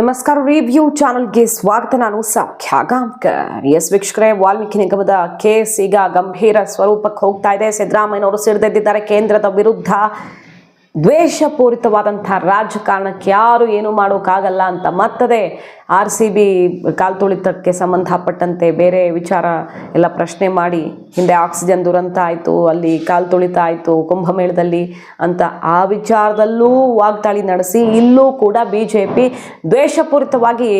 ನಮಸ್ಕಾರ ರಿವ್ಯೂ ಚಾನಲ್ಗೆ ಸ್ವಾಗತ. ನಾನು ಸೌಖ್ಯ ಎಸ್ ವೀಕ್ಷಕರೇ, ವಾಲ್ಮೀಕಿ ನಿಗಮದ ಕೇಸ್ ಈಗ ಗಂಭೀರ ಸ್ವರೂಪಕ್ಕೆ ಹೋಗ್ತಾ ಇದೆ. ಸಿದ್ದರಾಮಯ್ಯನವರು ಸಿಡಿದೆದ್ದಿದ್ದಾರೆ ಕೇಂದ್ರದ ವಿರುದ್ಧ ದ್ವೇಷಪೂರಿತವಾದಂತಹ ರಾಜಕಾರಣಕ್ಕೆ ಯಾರು ಏನು ಮಾಡೋಕ್ಕಾಗಲ್ಲ ಅಂತ ಮತ್ತದೆ ಆರ್ ಸಿ ಬಿ ಕಾಲ್ತುಳಿತಕ್ಕೆ ಸಂಬಂಧಪಟ್ಟಂತೆ ಬೇರೆ ವಿಚಾರ ಎಲ್ಲ ಪ್ರಶ್ನೆ ಮಾಡಿ ಹಿಂದೆ ಆಕ್ಸಿಜನ್ ದುರಂತ ಆಯಿತು, ಅಲ್ಲಿ ಕಾಲ್ತುಳಿತ ಆಯಿತು, ಕುಂಭಮೇಳದಲ್ಲಿ ಅಂತ ಆ ವಿಚಾರದಲ್ಲೂ ವಾಗ್ದಾಳಿ ನಡೆಸಿ ಇಲ್ಲೂ ಕೂಡ ಬಿ ಜೆ ಪಿ ದ್ವೇಷಪೂರಿತವಾಗಿ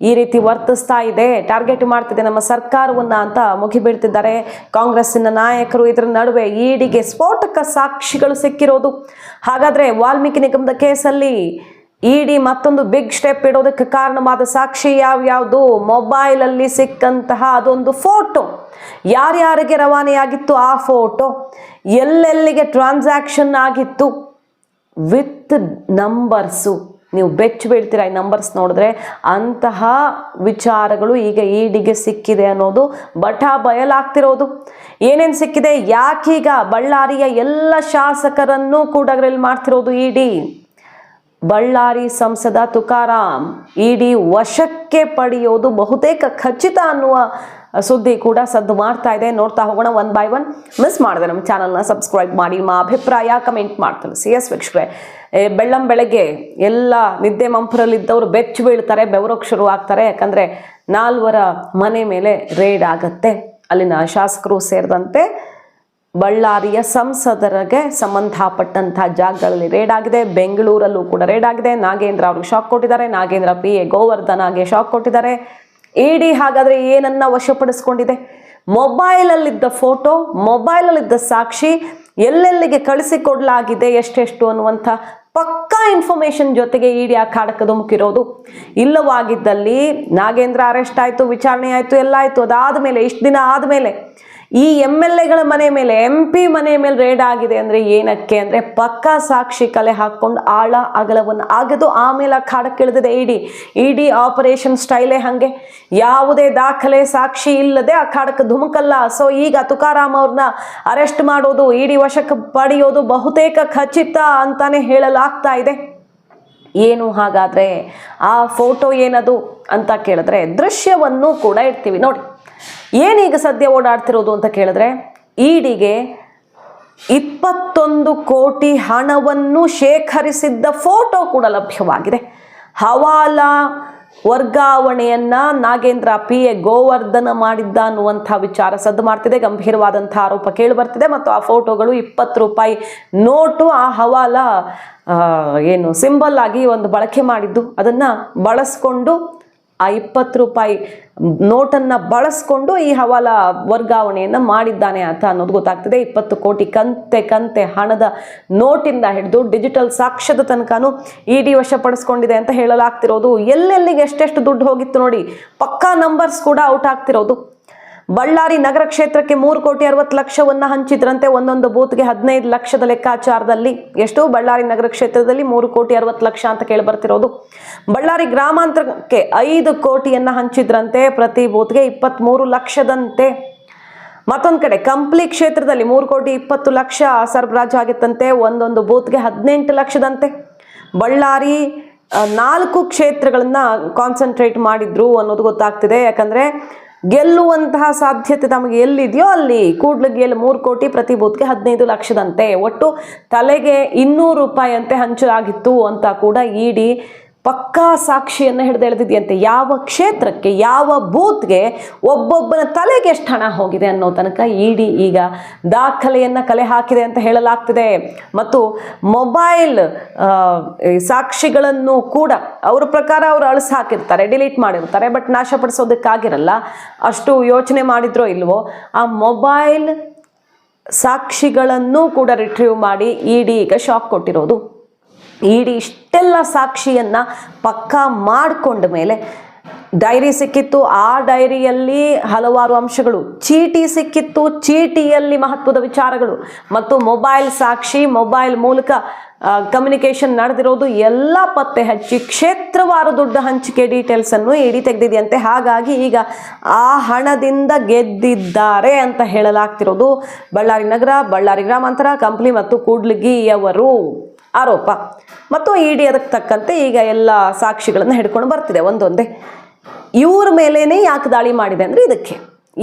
ಈ ರೀತಿ ವರ್ತಿಸ್ತಾ ಇದೆ. ಟಾರ್ಗೆಟ್ ಮಾಡ್ತಿದೆ ನಮ್ಮ ಸರ್ಕಾರವನ್ನ ಅಂತ ಮುಗಿಬೀಳ್ತಿದ್ದಾರೆ. ಕಾಂಗ್ರೆಸ್ಸಿನ ನಾಯಕರು ಇದರ ನಡುವೆ ಈಡಿಗೆ ಸ್ಫೋಟಕ ಸಾಕ್ಷಿಗಳು ಸಿಕ್ಕಿರೋದು. ಹಾಗಾದ್ರೆ ವಾಲ್ಮೀಕಿ ನಿಗಮದ ಕೇಸಲ್ಲಿ ಇಡಿ ಮತ್ತೊಂದು ಬಿಗ್ ಸ್ಟೆಪ್ ಇಡೋದಕ್ಕೆ ಕಾರಣವಾದ ಸಾಕ್ಷಿ ಯಾವ್ಯಾವುದು? ಮೊಬೈಲಲ್ಲಿ ಸಿಕ್ಕಂತಹ ಅದೊಂದು ಫೋಟೋ. ಯಾರ್ಯಾರಿಗೆ ರವಾನೆಯಾಗಿತ್ತು ಆ ಫೋಟೋ? ಎಲ್ಲೆಲ್ಲಿಗೆ ಟ್ರಾನ್ಸಾಕ್ಷನ್ ಆಗಿತ್ತು? With numbers. ನೀವು ಬೆಚ್ಚ ಬೀಳ್ತೀರಾ ಈ ನಂಬರ್ಸ್ ನೋಡಿದ್ರೆ, ಅಂತಹ ವಿಚಾರಗಳು ಈಗ ಈಡಿಗೆ ಸಿಕ್ಕಿದೆ ಅನ್ನೋದು ಬಟ ಬಯಲಾಗ್ತಿರೋದು. ಏನೇನು ಸಿಕ್ಕಿದೆ? ಯಾಕೀಗ ಬಳ್ಳಾರಿಯ ಎಲ್ಲ ಶಾಸಕರನ್ನು ಕೂಡ ಅದರಲ್ಲಿ ಮಾಡ್ತಿರೋದು ಇಡಿ ಬಳ್ಳಾರಿ ಸಂಸದ ತುಕಾರಾಂ ಇಡಿ ವಶಕ್ಕೆ ಪಡೆಯೋದು ಬಹುತೇಕ ಖಚಿತ ಅನ್ನುವ ಸುದ್ದಿ ಕೂಡ ಸದ್ದು ಮಾಡ್ತಾ ಇದೆ. ನೋಡ್ತಾ ಹೋಗೋಣ ಒನ್ ಬೈ ಒನ್ ಮಿಸ್ ಮಾಡಿದೆ ನಮ್ಮ ಚಾನಲ್ನ ಸಬ್ಸ್ಕ್ರೈಬ್ ಮಾಡಿ. ನಿಮ್ಮ ಅಭಿಪ್ರಾಯ ಕಮೆಂಟ್ ಮಾಡ್ತಾರೆ ಸಿ ಎಸ್ ವೀಕ್ಷಕರೇ ಬೆಳ್ಳಂ ಬೆಳಗ್ಗೆ ಎಲ್ಲ ನಿದ್ದೆ ಮಂಪರಲ್ಲಿದ್ದವರು ಬೆಚ್ಚು ಬೀಳ್ತಾರೆ, ಬೆವರೋಕ್ ಶುರು ಆಗ್ತಾರೆ. ಯಾಕಂದರೆ ನಾಲ್ವರ ಮನೆ ಮೇಲೆ ರೇಡ್ ಆಗತ್ತೆ. ಅಲ್ಲಿನ ಶಾಸಕರು ಸೇರಿದಂತೆ ಬಳ್ಳಾರಿಯ ಸಂಸದರಿಗೆ ಸಂಬಂಧಪಟ್ಟಂತಹ ಜಾಗಗಳಲ್ಲಿ ರೇಡ್ ಆಗಿದೆ. ಬೆಂಗಳೂರಲ್ಲೂ ಕೂಡ ರೇಡ್ ಆಗಿದೆ. ನಾಗೇಂದ್ರ ಅವ್ರಿಗೆ ಶಾಕ್ ಕೊಟ್ಟಿದ್ದಾರೆ. ನಾಗೇಂದ್ರ ಪಿ ಎ ಗೋವರ್ಧನಗೆ ಶಾಕ್ ಕೊಟ್ಟಿದ್ದಾರೆ. ಇಡಿ ಹಾಗಾದ್ರೆ ಏನನ್ನ ವಶಪಡಿಸ್ಕೊಂಡಿದೆ? ಮೊಬೈಲಲ್ಲಿದ್ದ ಫೋಟೋ ಮೊಬೈಲಲ್ಲಿದ್ದ ಸಾಕ್ಷಿ ಎಲ್ಲೆಲ್ಲಿಗೆ ಕಳಿಸಿಕೊಡ್ಲಾಗಿದೆ? ಎಷ್ಟೆಷ್ಟು ಅನ್ನುವಂಥ ಪಕ್ಕಾ ಇನ್ಫಾರ್ಮೇಶನ್ ಜೊತೆಗೆ ಇಡಿ ಆ ಕಾಡಕ್ಕೆ ಧುಮುಕಿರೋದು ಇಲ್ಲವಾಗಿದ್ದಲ್ಲಿ ನಾಗೇಂದ್ರ ಅರೆಸ್ಟ್ ಆಯಿತು, ವಿಚಾರಣೆ ಆಯಿತು, ಎಲ್ಲ ಆಯಿತು. ಅದಾದಮೇಲೆ, ಇಷ್ಟು ದಿನ ಆದಮೇಲೆ ಈ ಎಂ ಎಲ್ ಎಗಳ ಮನೆ ಮೇಲೆ, ಎಂ ಪಿ ಮನೆ ಮೇಲೆ ರೇಡ್ ಆಗಿದೆ ಅಂದರೆ ಏನಕ್ಕೆ ಅಂದರೆ ಪಕ್ಕಾ ಸಾಕ್ಷಿ ಕಲೆ ಹಾಕ್ಕೊಂಡು ಆಳ ಅಗಲವನ್ನು ಆಗದು ಆಮೇಲೆ ಆ ಕಾಡಕ್ಕೆ ಇಳಿದಿದೆ ಇಡಿ ಇಡಿ ಆಪರೇಷನ್ ಸ್ಟೈಲೇ ಹಾಗೆ. ಯಾವುದೇ ದಾಖಲೆ ಸಾಕ್ಷಿ ಇಲ್ಲದೆ ಆ ಖಾಡಕ್ಕೆ ಧುಮುಕಲ್ಲ. ಸೊ ಈಗ ತುಕಾರಾಮ್ ಅವ್ರನ್ನ ಅರೆಸ್ಟ್ ಮಾಡೋದು ಇಡಿ ವಶಕ್ಕೆ ಪಡೆಯೋದು ಬಹುತೇಕ ಖಚಿತ ಅಂತಾನೆ ಹೇಳಲಾಗ್ತಾ ಇದೆ. ಏನು ಹಾಗಾದ್ರೆ? ಆ ಫೋಟೋ ಏನದು ಅಂತ ಕೇಳಿದ್ರೆ ದೃಶ್ಯವನ್ನು ಕೂಡ ಇಡ್ತೀವಿ. ನೋಡಿ. ಏನೀಗ ಸದ್ಯ ಓಡಾಡ್ತಿರೋದು ಅಂತ ಕೇಳಿದ್ರೆ ಈಡಿಗೆ ಇಪ್ಪತ್ತೊಂದು ಕೋಟಿ ಹಣವನ್ನು ಶೇಖರಿಸಿದ್ದ ಫೋಟೋ ಕೂಡ ಲಭ್ಯವಾಗಿದೆ. ಹವಾಲಾ ವರ್ಗಾವಣೆಯನ್ನ ನಾಗೇಂದ್ರ ಪಿ ಎ ಗೋವರ್ಧನ ಮಾಡಿದ್ದ ಅನ್ನುವಂಥ ವಿಚಾರ ಸದ್ದು ಮಾಡ್ತಿದೆ. ಗಂಭೀರವಾದಂಥ ಆರೋಪ ಕೇಳಿ ಬರ್ತಿದೆ ಮತ್ತು ಆ ಫೋಟೋಗಳು ಇಪ್ಪತ್ತು ರೂಪಾಯಿ ನೋಟು, ಆ ಹವಾಲಾ ಏನು ಸಿಂಬಲ್ ಆಗಿ ಒಂದು ಬಳಕೆ ಮಾಡಿದ್ದು. ಅದನ್ನು ಬಳಸ್ಕೊಂಡು ಆ ಇಪ್ಪತ್ತು ರೂಪಾಯಿ ನೋಟನ್ನು ಬಳಸ್ಕೊಂಡು ಈ ಹವಾಲ ವರ್ಗಾವಣೆಯನ್ನು ಮಾಡಿದ್ದಾನೆ ಅಂತ ಅನ್ನೋದು ಗೊತ್ತಾಗ್ತಿದೆ. ಇಪ್ಪತ್ತು ಕೋಟಿ ಕಂತೆ ಕಂತೆ ಹಣದ ನೋಟಿಂದ ಹಿಡಿದು ಡಿಜಿಟಲ್ ಸಾಕ್ಷ್ಯದ ತನಕನೂ ಇಡಿ ವಶಪಡಿಸ್ಕೊಂಡಿದೆ ಅಂತ ಹೇಳಲಾಗ್ತಿರೋದು. ಎಲ್ಲೆಲ್ಲಿಗೆ ಎಷ್ಟೆಷ್ಟು ದುಡ್ಡು ಹೋಗಿತ್ತು ನೋಡಿ, ಪಕ್ಕಾ ನಂಬರ್ಸ್ ಕೂಡ ಔಟ್ ಆಗ್ತಿರೋದು. ಬಳ್ಳಾರಿ ನಗರ ಕ್ಷೇತ್ರಕ್ಕೆ ಮೂರು ಕೋಟಿ ಅರವತ್ತು ಲಕ್ಷವನ್ನ ಹಂಚಿದ್ರಂತೆ ಒಂದೊಂದು ಬೂತ್ಗೆ ಹದಿನೈದು ಲಕ್ಷದ ಲೆಕ್ಕಾಚಾರದಲ್ಲಿ. ಎಷ್ಟು? ಬಳ್ಳಾರಿ ನಗರ ಕ್ಷೇತ್ರದಲ್ಲಿ ಮೂರು ಕೋಟಿ ಅರವತ್ತು ಲಕ್ಷ ಅಂತ ಕೇಳಿ ಬರ್ತಿರೋದು. ಬಳ್ಳಾರಿ ಗ್ರಾಮಾಂತರಕ್ಕೆ ಐದು ಕೋಟಿಯನ್ನ ಹಂಚಿದ್ರಂತೆ. ಪ್ರತಿ ಬೂತ್ಗೆ ಇಪ್ಪತ್ತ್ಮೂರು ಲಕ್ಷದಂತೆ. ಮತ್ತೊಂದು ಕಡೆ ಕಂಪ್ಲಿ ಕ್ಷೇತ್ರದಲ್ಲಿ ಮೂರು ಕೋಟಿ ಇಪ್ಪತ್ತು ಲಕ್ಷ ಸರಬರಾಜು ಆಗಿತ್ತಂತೆ. ಒಂದೊಂದು ಬೂತ್ಗೆ ಹದಿನೆಂಟು ಲಕ್ಷದಂತೆ. ಬಳ್ಳಾರಿ ನಾಲ್ಕು ಕ್ಷೇತ್ರಗಳನ್ನ ಕಾನ್ಸಂಟ್ರೇಟ್ ಮಾಡಿದ್ರು ಅನ್ನೋದು ಗೊತ್ತಾಗ್ತಿದೆ. ಯಾಕಂದ್ರೆ ಗೆಲ್ಲುವಂತಹ ಸಾಧ್ಯತೆ ತಮಗೆ ಎಲ್ಲಿದೆಯೋ ಅಲ್ಲಿ ಕೂಡ್ಲಿಗೆ ಎಲ್ಲಿ ಮೂರು ಕೋಟಿ ಪ್ರತಿ ಬೂತ್ಗೆ ಹದಿನೈದು ಲಕ್ಷದಂತೆ. ಒಟ್ಟು ತಲೆಗೆ ಇನ್ನೂರು ರೂಪಾಯಿ ಅಂತೆ ಹಂಚಲಾಗಿತ್ತು ಅಂತ ಕೂಡ ಇಡಿ ಪಕ್ಕಾ ಸಾಕ್ಷಿಯನ್ನು ಹಿಡಿದು ಎಳೆದಿದೆಯಂತೆ. ಯಾವ ಕ್ಷೇತ್ರಕ್ಕೆ, ಯಾವ ಬೂತ್ಗೆ ಒಬ್ಬೊಬ್ಬನ ತಲೆಗೆ ಎಷ್ಟು ಹಣ ಹೋಗಿದೆ ಅನ್ನೋ ತನಕ ಇಡಿ ಈಗ ದಾಖಲೆಯನ್ನು ಕಲೆ ಹಾಕಿದೆ ಅಂತ ಹೇಳಲಾಗ್ತಿದೆ. ಮತ್ತು ಮೊಬೈಲ್ ಸಾಕ್ಷಿಗಳನ್ನು ಕೂಡ ಅವ್ರ ಪ್ರಕಾರ ಅವರು ಅಳಿಸಿ ಹಾಕಿರ್ತಾರೆ, ಡಿಲೀಟ್ ಮಾಡಿರ್ತಾರೆ, ಬಟ್ ನಾಶಪಡಿಸೋದಕ್ಕಾಗಿರಲ್ಲ ಅಷ್ಟು ಯೋಚನೆ ಮಾಡಿದ್ರೋ ಇಲ್ವೋ, ಆ ಮೊಬೈಲ್ ಸಾಕ್ಷಿಗಳನ್ನು ಕೂಡ ರಿಟ್ರೀವ್ ಮಾಡಿ ಇಡಿ ಈಗ ಶಾಕ್ ಕೊಟ್ಟಿರೋದು ಇಡಿ ಇಷ್ಟೆಲ್ಲ ಸಾಕ್ಷಿಯನ್ನ ಪಕ್ಕಾ ಮಾಡಿಕೊಂಡ ಮೇಲೆ ಡೈರಿ ಸಿಕ್ಕಿತ್ತು. ಆ ಡೈರಿಯಲ್ಲಿ ಹಲವಾರು ಅಂಶಗಳು. ಚೀಟಿ ಸಿಕ್ಕಿತ್ತು. ಚೀಟಿಯಲ್ಲಿ ಮಹತ್ವದ ವಿಚಾರಗಳು. ಮತ್ತು ಮೊಬೈಲ್ ಸಾಕ್ಷಿ, ಮೊಬೈಲ್ ಮೂಲಕ ಕಮ್ಯುನಿಕೇಷನ್ ನಡೆದಿರೋದು ಎಲ್ಲ ಪತ್ತೆ ಹಚ್ಚಿ ಕ್ಷೇತ್ರವಾರು ದುಡ್ಡು ಹಂಚಿಕೆ ಡೀಟೇಲ್ಸ್ ಅನ್ನು ಇಡಿ ತೆಗೆದಿದೆಯಂತೆ. ಹಾಗಾಗಿ ಈಗ ಆ ಹಣದಿಂದ ಗೆದ್ದಿದ್ದಾರೆ ಅಂತ ಹೇಳಲಾಗ್ತಿರೋದು ಬಳ್ಳಾರಿ ನಗರ, ಬಳ್ಳಾರಿ ಗ್ರಾಮಾಂತರ, ಕಂಪ್ಲಿ ಮತ್ತು ಕೂಡ್ಲಿಗಿಯವರು. ಆರೋಪ. ಮತ್ತು ಇಡಿ ಡಿ ಅದಕ್ಕೆ ತಕ್ಕಂತೆ ಈಗ ಎಲ್ಲ ಸಾಕ್ಷಿಗಳನ್ನು ಹಿಡ್ಕೊಂಡು ಬರ್ತಿದೆ ಒಂದೊಂದೇ. ಇವ್ರ ಮೇಲೇ ಯಾಕೆ ದಾಳಿ ಮಾಡಿದೆ ಅಂದರೆ ಇದಕ್ಕೆ.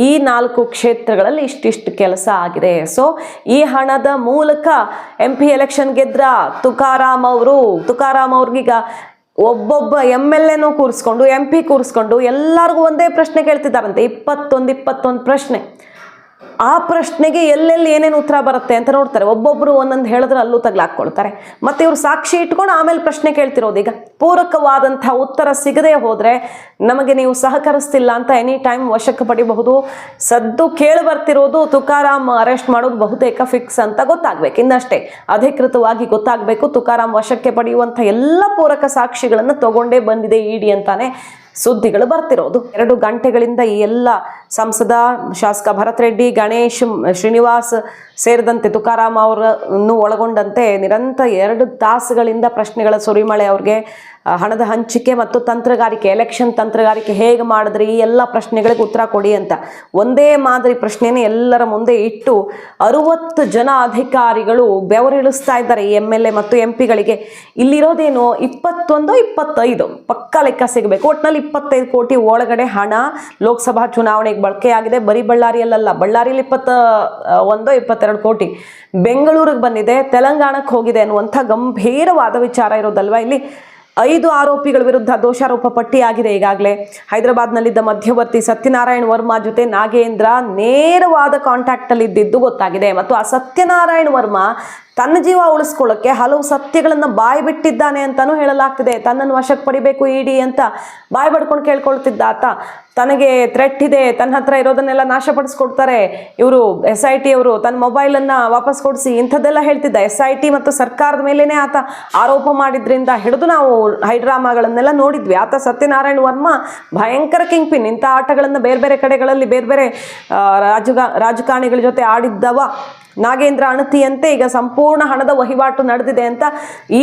ಈ ನಾಲ್ಕು ಕ್ಷೇತ್ರಗಳಲ್ಲಿ ಇಷ್ಟಿಷ್ಟು ಕೆಲಸ ಆಗಿದೆ. ಸೊ ಈ ಹಣದ ಮೂಲಕ ಎಂ ಪಿ ಎಲೆಕ್ಷನ್ ಗೆದ್ರ ತುಕಾರಾಮ್ ಅವರು, ತುಕಾರಾಮ್ ಅವ್ರಿಗೀಗ ಒಬ್ಬೊಬ್ಬ ಎಂ ಎಲ್ ಎನೂ ಕೂರಿಸ್ಕೊಂಡು ಎಂ ಪಿ ಕೂರಿಸ್ಕೊಂಡು ಎಲ್ಲರಿಗೂ ಒಂದೇ ಪ್ರಶ್ನೆ ಕೇಳ್ತಿದ್ದಾರಂತೆ. ಇಪ್ಪತ್ತೊಂದು ಇಪ್ಪತ್ತೊಂದು ಪ್ರಶ್ನೆ. ಆ ಪ್ರಶ್ನೆಗೆ ಎಲ್ಲೆಲ್ಲಿ ಏನೇನು ಉತ್ತರ ಬರುತ್ತೆ ಅಂತ ನೋಡ್ತಾರೆ. ಒಬ್ಬೊಬ್ಬರು ಒಂದೊಂದು ಹೇಳಿದ್ರೆ ಅಲ್ಲೂ ತಗ್ಲಾಕ್ಕೊಳ್ತಾರೆ ಮತ್ತೆ ಇವರು ಸಾಕ್ಷಿ ಇಟ್ಕೊಂಡು ಆಮೇಲೆ ಪ್ರಶ್ನೆ ಕೇಳ್ತಿರೋದು ಈಗ. ಪೂರಕವಾದಂಥ ಉತ್ತರ ಸಿಗದೆ ಹೋದರೆ ನಮಗೆ ನೀವು ಸಹಕರಿಸ್ತಿಲ್ಲ ಅಂತ ಎನಿ ಟೈಮ್ ವಶಕ್ಕೆ ಪಡಿಬಹುದು. ಸದ್ದು ಕೇಳಿ ಬರ್ತಿರೋದು ತುಕಾರಾಮ್ ಅರೆಸ್ಟ್ ಮಾಡೋದು ಬಹುತೇಕ ಫಿಕ್ಸ್ ಅಂತ ಗೊತ್ತಾಗ್ಬೇಕು. ಇನ್ನಷ್ಟೇ ಅಧಿಕೃತವಾಗಿ ಗೊತ್ತಾಗಬೇಕು ತುಕಾರಾಮ್ ವಶಕ್ಕೆ ಪಡೆಯುವಂಥ ಎಲ್ಲ ಪೂರಕ ಸಾಕ್ಷಿಗಳನ್ನು ತಗೊಂಡೇ ಬಂದಿದೆ ಇಡಿ ಅಂತಾನೆ ಸುದ್ದಿಗಳು ಬರ್ತಿರೋದು. ಎರಡು ಗಂಟೆಗಳಿಂದ ಈ ಎಲ್ಲ ಸಂಸದ ಶಾಸಕ ಭರತ್ ರೆಡ್ಡಿ, ಗಣೇಶ್, ಶ್ರೀನಿವಾಸ್ ಸೇರಿದಂತೆ ತುಕಾರಾಮ್ ಅವರನ್ನು ಒಳಗೊಂಡಂತೆ ನಿರಂತರ ಎರಡು ತಾಸುಗಳಿಂದ ಪ್ರಶ್ನೆಗಳ ಸುರಿಮಳೆ ಅವ್ರಿಗೆ ಹಣದ ಹಂಚಿಕೆ ಮತ್ತು ತಂತ್ರಗಾರಿಕೆ ಎಲೆಕ್ಷನ್ ತಂತ್ರಗಾರಿಕೆ ಹೇಗೆ ಮಾಡಿದ್ರಿ, ಈ ಎಲ್ಲ ಪ್ರಶ್ನೆಗಳಿಗೆ ಉತ್ತರ ಕೊಡಿ ಅಂತ. ಒಂದೇ ಮಾದರಿ ಪ್ರಶ್ನೆನೇ ಎಲ್ಲರ ಮುಂದೆ ಇಟ್ಟು ಅರುವತ್ತು ಜನ ಅಧಿಕಾರಿಗಳು ಬೆವರಿಳಿಸ್ತಾ ಇದ್ದಾರೆ ಈ ಎಂ ಎಲ್ ಎ ಮತ್ತು ಎಂ ಪಿಗಳಿಗೆ. ಇಲ್ಲಿರೋದೇನು ಇಪ್ಪತ್ತೊಂದು, ಇಪ್ಪತ್ತೈದು? ಪಕ್ಕ ಲೆಕ್ಕ ಸಿಗಬೇಕು. ಒಟ್ಟಿನಲ್ಲಿ ಇಪ್ಪತ್ತೈದು ಕೋಟಿ ಒಳಗಡೆ ಹಣ ಲೋಕಸಭಾ ಚುನಾವಣೆಗೆ ಬಳಕೆಯಾಗಿದೆ ಬರೀ ಬಳ್ಳಾರಿಯಲ್ಲ ಬಳ್ಳಾರಿಯಲ್ಲಿ ಇಪ್ಪತ್ತ ಒಂದೋ ಇಪ್ಪತ್ತೆರಡು ಕೋಟಿ. ಬೆಂಗಳೂರಿಗೆ ಬಂದಿದೆ, ತೆಲಂಗಾಣಕ್ಕೆ ಹೋಗಿದೆ ಅನ್ನುವಂಥ ಗಂಭೀರವಾದ ವಿಚಾರ ಇರೋದಲ್ವಾ ಇಲ್ಲಿ? ಐದು ಆರೋಪಿಗಳ ವಿರುದ್ಧ ದೋಷಾರೋಪ ಪಟ್ಟಿಯಾಗಿದೆ. ಈಗಾಗಲೇ ಹೈದರಾಬಾದ್ನಲ್ಲಿದ್ದ ಮಧ್ಯವರ್ತಿ ಸತ್ಯನಾರಾಯಣ್ ವರ್ಮಾ ಜೊತೆ ನಾಗೇಂದ್ರ ನೇರವಾದ ಕಾಂಟ್ಯಾಕ್ಟ್ ಅಲ್ಲಿ ಇದ್ದಿದ್ದು ಗೊತ್ತಾಗಿದೆ. ಮತ್ತು ಆ ಸತ್ಯನಾರಾಯಣ್ ವರ್ಮಾ ತನ್ನ ಜೀವ ಉಳಿಸ್ಕೊಳ್ಳೋಕೆ ಹಲವು ಸತ್ಯಗಳನ್ನು ಬಾಯಿ ಬಿಟ್ಟಿದ್ದಾನೆ ಅಂತಾನೂ ಹೇಳಲಾಗ್ತಿದೆ. ತನ್ನನ್ನು ವಶಕ್ಕೆ ಪಡಿಬೇಕು ಇಡಿ ಅಂತ ಬಾಯಿ ಬಡ್ಕೊಂಡು ಕೇಳ್ಕೊಳ್ತಿದ್ದ ಆತ. ತನಗೆ ಥ್ರೆಟ್ ಇದೆ, ತನ್ನ ಹತ್ರ ಇರೋದನ್ನೆಲ್ಲ ನಾಶಪಡಿಸ್ಕೊಡ್ತಾರೆ. ಇವರು ಎಸ್ ಐ ಟಿ ಅವರು ತನ್ನ ಮೊಬೈಲನ್ನು ವಾಪಸ್ ಕೊಡಿಸಿ ಇಂಥದ್ದೆಲ್ಲ ಹೇಳ್ತಿದ್ದ. ಎಸ್ ಐ ಟಿ ಮತ್ತು ಸರ್ಕಾರದ ಮೇಲೇನೆ ಆತ ಆರೋಪ ಮಾಡಿದ್ರಿಂದ ಹಿಡಿದು ನಾವು ಹೈಡ್ರಾಮಾಗಳನ್ನೆಲ್ಲ ನೋಡಿದ್ವಿ. ಆತ ಸತ್ಯನಾರಾಯಣ ವರ್ಮ ಭಯಂಕರ ಕಿಂಗ್ ಪಿನ್ ಇಂಥ ಆಟಗಳನ್ನು ಬೇರೆ ಬೇರೆ ಕಡೆಗಳಲ್ಲಿ ಬೇರೆ ಬೇರೆ ರಾಜಕಾರಣಿಗಳ ಜೊತೆ ಆಡಿದ್ದವ. ನಾಗೇಂದ್ರ ಅಣತಿಯಂತೆ ಈಗ ಸಂಪೂರ್ಣ ಹಣದ ವಹಿವಾಟು ನಡೆದಿದೆ ಅಂತ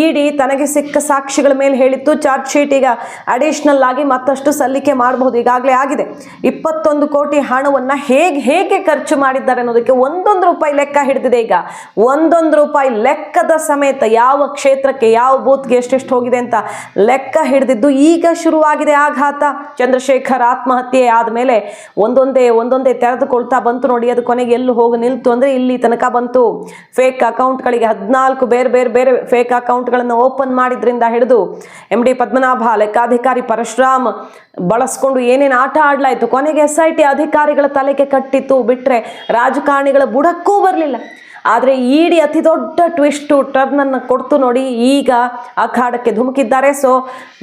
ಇಡಿ ತನಗೆ ಸಿಕ್ಕ ಸಾಕ್ಷಿಗಳ ಮೇಲೆ ಹೇಳಿತ್ತು. ಚಾರ್ಜ್ ಶೀಟ್ ಈಗ ಅಡಿಷನಲ್ ಆಗಿ ಮತ್ತಷ್ಟು ಸಲ್ಲಿಕೆ ಮಾಡಬಹುದು. ಈಗಾಗಲೇ ಆಗಿದೆ. ಇಪ್ಪತ್ತೊಂದು ಕೋಟಿ ಹಣವನ್ನು ಹೇಗೆ ಹೇಗೆ ಖರ್ಚು ಮಾಡಿದ್ದಾರೆ ಅನ್ನೋದಕ್ಕೆ ಒಂದೊಂದು ರೂಪಾಯಿ ಲೆಕ್ಕ ಹಿಡಿದಿದೆ ಈಗ. ಒಂದೊಂದು ರೂಪಾಯಿ ಲೆಕ್ಕದ ಸಮೇತ ಯಾವ ಕ್ಷೇತ್ರಕ್ಕೆ, ಯಾವ ಬೂತ್ಗೆ ಎಷ್ಟೆಷ್ಟು ಹೋಗಿದೆ ಅಂತ ಲೆಕ್ಕ ಹಿಡಿದಿದ್ದು ಈಗ ಶುರುವಾಗಿದೆ ಆಘಾತ. ಚಂದ್ರಶೇಖರ್ ಆತ್ಮಹತ್ಯೆ ಆದಮೇಲೆ ಒಂದೊಂದೇ ಒಂದೊಂದೇ ತೆರೆದುಕೊಳ್ತಾ ಬಂತು ನೋಡಿ. ಅದು ಕೊನೆಗೆ ಎಲ್ಲೂ ಹೋಗಿ ನಿಲ್ತು ಅಂದರೆ ಇಲ್ಲಿ ತನಕ ಬಂತು. ಫೇಕ್ ಅಕೌಂಟ್ಗಳಿಗೆ ಹದಿನಾಲ್ಕು ಬೇರೆ ಬೇರೆ ಬೇರೆ ಫೇಕ್ ಅಕೌಂಟ್ಗಳನ್ನು ಓಪನ್ ಮಾಡಿದ್ರಿಂದ ಹಿಡಿದು ಎಂ ಡಿ ಪದ್ಮನಾಭ, ಲೆಕ್ಕಾಧಿಕಾರಿ ಪರಶುರಾಮ್ ಬಳಸ್ಕೊಂಡು ಏನೇನು ಆಟ ಆಡ್ಲಾಯ್ತು. ಕೊನೆಗೆ ಎಸ್ ಐ ಟಿ ಅಧಿಕಾರಿಗಳ ತಲೆಗೆ ಕಟ್ಟಿತ್ತು. ಬಿಟ್ಟರೆ ರಾಜಕಾರಣಿಗಳ ಬುಡಕ್ಕೂ ಬರಲಿಲ್ಲ. ಆದರೆ ಇಡಿ ಅತಿ ದೊಡ್ಡ ಟ್ವಿಸ್ಟು ಟರ್ನನ್ನು ಕೊಡ್ತು ನೋಡಿ ಈಗ ಅಖಾಡಕ್ಕೆ ಧುಮುಕಿದ್ದಾರೆ. So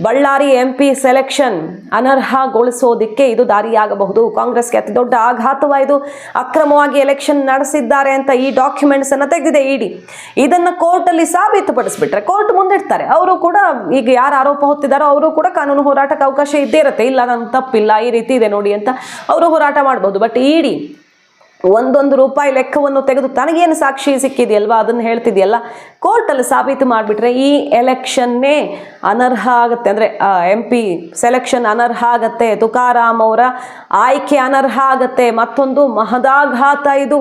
Ballari M P selection ಅನರ್ಹಗೊಳಿಸೋದಿಕ್ಕೆ ಇದು ದಾರಿಯಾಗಬಹುದು. ಕಾಂಗ್ರೆಸ್ಗೆ ಅತಿ ದೊಡ್ಡ ಆಘಾತವಾಯಿತು ಅಕ್ರಮವಾಗಿ ಎಲೆಕ್ಷನ್ ನಡೆಸಿದ್ದಾರೆ ಅಂತ ಈ ಡಾಕ್ಯುಮೆಂಟ್ಸ್ ಅನ್ನು ತೆಗೆದಿದೆ ಇಡಿ ಇದನ್ನು ಕೋರ್ಟಲ್ಲಿ ಸಾಬೀತುಪಡಿಸ್ಬಿಟ್ರೆ ಕೋರ್ಟ್ ಮುಂದಿಡ್ತಾರೆ. ಅವರು ಕೂಡ ಈಗ ಯಾರು ಆರೋಪ ಹೊತ್ತಿದ್ದಾರೋ ಅವರು ಕೂಡ ಕಾನೂನು ಹೋರಾಟಕ್ಕೆ ಅವಕಾಶ ಇದ್ದೇ ಇರುತ್ತೆ. ಇಲ್ಲ, ನನ್ನ ತಪ್ಪಿಲ್ಲ, ಈ ರೀತಿ ಇದೆ ನೋಡಿ ಅಂತ ಅವರು ಹೋರಾಟ ಮಾಡ್ಬೋದು. ಬಟ್ ಇಡಿ ಒಂದೊಂದು ರೂಪಾಯಿ ಲೆಕ್ಕವನ್ನು ತೆಗೆದು ತನಗೇನು ಸಾಕ್ಷಿ ಸಿಕ್ಕಿದೆಯಲ್ವಾ? ಅದನ್ನು ಹೇಳ್ತಿದೆಯಲ್ಲ? ಕೋರ್ಟಲ್ಲಿ ಸಾಬೀತು ಮಾಡಿಬಿಟ್ರೆ ಈ ಎಲೆಕ್ಷನ್ನೇ ಅನರ್ಹ ಆಗುತ್ತೆ. ಅಂದರೆ ಎಂ ಪಿ ಸೆಲೆಕ್ಷನ್ ಅನರ್ಹ ಆಗತ್ತೆ. ತುಕಾರಾಮ್ ಅವರ ಆಯ್ಕೆ ಅನರ್ಹ ಆಗತ್ತೆ. ಮತ್ತೊಂದು ಮಹದಾಘಾತ ಇದು.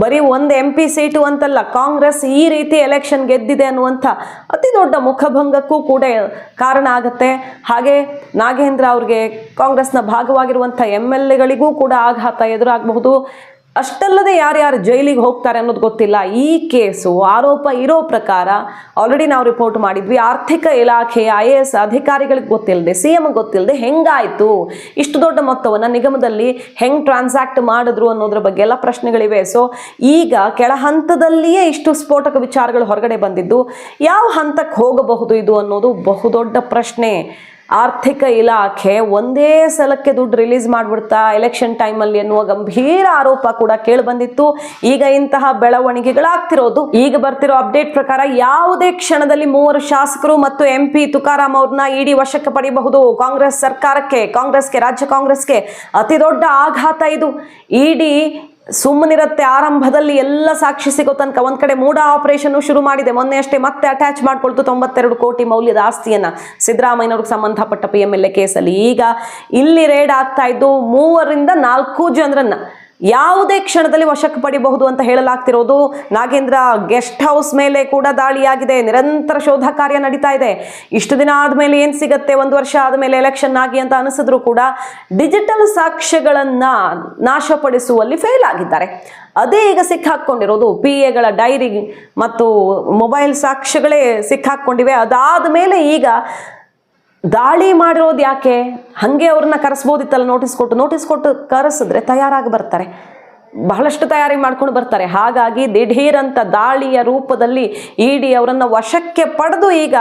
ಬರೀ ಒಂದು ಎಂ ಪಿ ಸೀಟು ಅಂತಲ್ಲ, ಕಾಂಗ್ರೆಸ್ ಈ ರೀತಿ ಎಲೆಕ್ಷನ್ ಗೆದ್ದಿದೆ ಅನ್ನುವಂಥ ಅತಿ ದೊಡ್ಡ ಮುಖಭಂಗಕ್ಕೂ ಕೂಡ ಕಾರಣ ಆಗುತ್ತೆ. ಹಾಗೆ ನಾಗೇಂದ್ರ ಅವ್ರಿಗೆ ಕಾಂಗ್ರೆಸ್ನ ಭಾಗವಾಗಿರುವಂಥ ಎಂ ಎಲ್ ಎಗಳಿಗೂ ಕೂಡ ಆಘಾತ ಎದುರಾಗಬಹುದು. ಅಷ್ಟಲ್ಲದೆ ಯಾರ್ಯಾರು ಜೈಲಿಗೆ ಹೋಗ್ತಾರೆ ಅನ್ನೋದು ಗೊತ್ತಿಲ್ಲ. ಈ ಕೇಸು ಆರೋಪ ಇರೋ ಪ್ರಕಾರ ಆಲ್ರೆಡಿ ನಾವು ರಿಪೋರ್ಟ್ ಮಾಡಿದ್ವಿ. ಆರ್ಥಿಕ ಇಲಾಖೆ ಐ ಎ ಎಸ್ ಅಧಿಕಾರಿಗಳಿಗೆ ಗೊತ್ತಿಲ್ಲದೆ ಸಿ ಎಂ ಗೊತ್ತಿಲ್ಲದೆ ಹೆಂಗಾಯಿತು? ಇಷ್ಟು ದೊಡ್ಡ ಮೊತ್ತವನ್ನು ನಿಗಮದಲ್ಲಿ ಹೆಂಗೆ ಟ್ರಾನ್ಸಾಕ್ಟ್ ಮಾಡಿದ್ರು ಅನ್ನೋದ್ರ ಬಗ್ಗೆ ಎಲ್ಲ ಪ್ರಶ್ನೆಗಳಿವೆ. ಸೊ ಈಗ ಕೆಳ ಹಂತದಲ್ಲಿಯೇ ಇಷ್ಟು ಸ್ಫೋಟಕ ವಿಚಾರಗಳು ಹೊರಗಡೆ ಬಂದಿದ್ದು, ಯಾವ ಹಂತಕ್ಕೆ ಹೋಗಬಹುದು ಇದು ಅನ್ನೋದು ಬಹುದೊಡ್ಡ ಪ್ರಶ್ನೆ. ಆರ್ಥಿಕ ಇಲಾಖೆ ಒಂದೇ ಸಲಕ್ಕೆ ದುಡ್ಡು ರಿಲೀಸ್ ಮಾಡಿಬಿಡ್ತಾ ಎಲೆಕ್ಷನ್ ಟೈಮಲ್ಲಿ ಎನ್ನುವ ಗಂಭೀರ ಆರೋಪ ಕೂಡ ಕೇಳಿ ಬಂದಿತ್ತು. ಈಗ ಇಂತಹ ಬೆಳವಣಿಗೆಗಳಾಗ್ತಿರೋದು. ಈಗ ಬರ್ತಿರೋ ಅಪ್ಡೇಟ್ ಪ್ರಕಾರ ಯಾವುದೇ ಕ್ಷಣದಲ್ಲಿ ಮೂವರು ಶಾಸಕರು ಮತ್ತು ಎಂ ಪಿ ತುಕಾರಾಮ್ ಅವ್ರನ್ನ ಇಡಿ ವಶಕ್ಕೆ ಪಡೆಯಬಹುದು ಕಾಂಗ್ರೆಸ್ ಸರ್ಕಾರಕ್ಕೆ, ಕಾಂಗ್ರೆಸ್ಗೆ, ರಾಜ್ಯ ಕಾಂಗ್ರೆಸ್ಗೆ ಅತಿ ದೊಡ್ಡ ಆಘಾತ ಇದು. ಇಡಿ ಸುಮ್ಮನಿರತ್ತೆ ಆರಂಭದಲ್ಲಿ ಎಲ್ಲ ಸಾಕ್ಷಿ ಸಿಗೋ ತನಕ ಒಂದ್ ಕಡೆ ಮೂಡ ಆಪರೇಷನ್ ಶುರು ಮಾಡಿದೆ. ಮೊನ್ನೆ ಅಷ್ಟೇ ಮತ್ತೆ ಅಟ್ಯಾಚ್ ಮಾಡ್ಕೊಳ್ತು ತೊಂಬತ್ತೆರಡು ಕೋಟಿ ಮೌಲ್ಯದ ಆಸ್ತಿಯನ್ನ. ಸಿದ್ದರಾಮಯ್ಯನವ್ರಿಗೆ ಸಂಬಂಧಪಟ್ಟ ಪಿ ಎಂ ಎಲ್ ಎ ಕೇಸಲ್ಲಿ ಈಗ ಇಲ್ಲಿ ರೇಡ್ ಆಗ್ತಾ ಇದ್ದು ಮೂವರಿಂದ ನಾಲ್ಕು ಜನರನ್ನ ಯಾವುದೇ ಕ್ಷಣದಲ್ಲಿ ವಶಕ್ಕೆ ಪಡಿಬಹುದು ಅಂತ ಹೇಳಲಾಗ್ತಿರೋದು ನಾಗೇಂದ್ರ ಗೆಸ್ಟ್ ಹೌಸ್ ಮೇಲೆ ಕೂಡ ದಾಳಿಯಾಗಿದೆ. ನಿರಂತರ ಶೋಧ ಕಾರ್ಯ ನಡೀತಾ ಇದೆ. ಇಷ್ಟು ದಿನ ಆದಮೇಲೆ ಏನು ಸಿಗತ್ತೆ? ಒಂದು ವರ್ಷ ಆದಮೇಲೆ ಎಲೆಕ್ಷನ್ ಆಗಿ ಅಂತ ಅನಿಸಿದ್ರು ಕೂಡ ಡಿಜಿಟಲ್ ಸಾಕ್ಷ್ಯಗಳನ್ನು ನಾಶಪಡಿಸುವಲ್ಲಿ ಫೇಲ್ ಆಗಿದ್ದಾರೆ. ಅದೇ ಈಗ ಸಿಕ್ಕಾಕೊಂಡಿರೋದು ಪಿ ಎಗಳ ಡೈರಿ ಮತ್ತು ಮೊಬೈಲ್ ಸಾಕ್ಷ್ಯಗಳೇ ಸಿಕ್ಕಾಕೊಂಡಿವೆ. ಅದಾದ ಮೇಲೆ ಈಗ ದಾಳಿ ಮಾಡಿರೋದು ಯಾಕೆ? ಹಾಗೆ ಅವ್ರನ್ನ ಕರೆಸ್ಬೋದಿತ್ತಲ್ಲ ನೋಟಿಸ್ ಕೊಟ್ಟು. ನೋಟಿಸ್ ಕೊಟ್ಟು ಕರೆಸಿದ್ರೆ ತಯಾರಾಗಿ ಬರ್ತಾರೆ. ಬಹಳಷ್ಟು ತಯಾರಿ ಮಾಡ್ಕೊಂಡು ಬರ್ತಾರೆ. ಹಾಗಾಗಿ ದಿಢೀರಂತ ದಾಳಿಯ ರೂಪದಲ್ಲಿ ಇಡಿ ಅವರನ್ನು ವಶಕ್ಕೆ ಪಡೆದು ಈಗ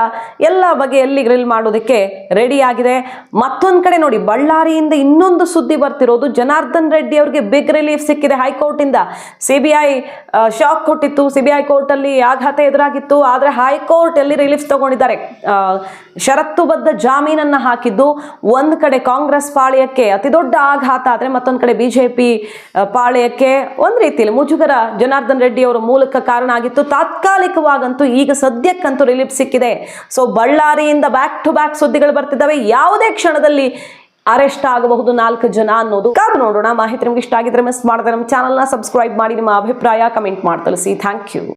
ಎಲ್ಲ ಬಗೆಯಲ್ಲಿ ಗ್ರಿಲ್ ಮಾಡೋದಕ್ಕೆ ರೆಡಿಯಾಗಿದೆ ಮತ್ತೊಂದು ಕಡೆ ನೋಡಿ, ಬಳ್ಳಾರಿಯಿಂದ ಇನ್ನೊಂದು ಸುದ್ದಿ ಬರ್ತಿರೋದು. ಜನಾರ್ದನ್ ರೆಡ್ಡಿ ಅವರಿಗೆ ಬಿಗ್ ರಿಲೀಫ್ ಸಿಕ್ಕಿದೆ ಹೈಕೋರ್ಟಿಂದ. ಸಿ ಬಿ ಐ ಶಾಕ್ ಕೊಟ್ಟಿತ್ತು. ಸಿ ಬಿ ಐ ಕೋರ್ಟಲ್ಲಿ ಆಘಾತ ಎದುರಾಗಿತ್ತು. ಆದರೆ ಹೈಕೋರ್ಟ್ ಅಲ್ಲಿ ರಿಲೀಫ್ ತಗೊಂಡಿದ್ದಾರೆ. ಷರತ್ತುಬದ್ಧ ಜಾಮೀನನ್ನ ಹಾಕಿದ್ದು ಒಂದು ಕಡೆ ಕಾಂಗ್ರೆಸ್ ಪಾಳಯಕ್ಕೆ ಅತಿ ದೊಡ್ಡ ಆಘಾತ ಆದ್ರೆ ಮತ್ತೊಂದು ಕಡೆ ಬಿಜೆಪಿ ಪಾಳ್ಯಕ್ಕೆ ಒಂದು ರೀತಿಯಲ್ಲಿ ಮುಜುಗರ ಜನಾರ್ದನ್ ರೆಡ್ಡಿ ಅವರ ಮೂಲಕ ಕಾರಣ ಆಗಿತ್ತು. ತಾತ್ಕಾಲಿಕವಾಗಂತೂ ಈಗ ಸದ್ಯಕ್ಕಂತೂ ರಿಲೀಫ್ ಸಿಕ್ಕಿದೆ. ಸೊ ಬಳ್ಳಾರಿಯಿಂದ ಬ್ಯಾಕ್ ಟು ಬ್ಯಾಕ್ ಸುದ್ದಿಗಳು ಬರ್ತಿದ್ದಾವೆ. ಯಾವುದೇ ಕ್ಷಣದಲ್ಲಿ ಅರೆಸ್ಟ್ ಆಗಬಹುದು ನಾಲ್ಕು ಜನ ಅನ್ನೋದು ಕಾದು ನೋಡೋಣ. ಮಾಹಿತಿ ನಿಮ್ಗೆ ಇಷ್ಟ ಆಗಿದ್ರೆ ಮಿಸ್ ಮಾಡಿದ್ರೆ ನಮ್ಮ ಚಾನಲ್ನ ಸಬ್ಸ್ಕ್ರೈಬ್ ಮಾಡಿ. ನಿಮ್ಮ ಅಭಿಪ್ರಾಯ ಕಮೆಂಟ್ ಮಾಡಿ ಥ್ಯಾಂಕ್ ಯು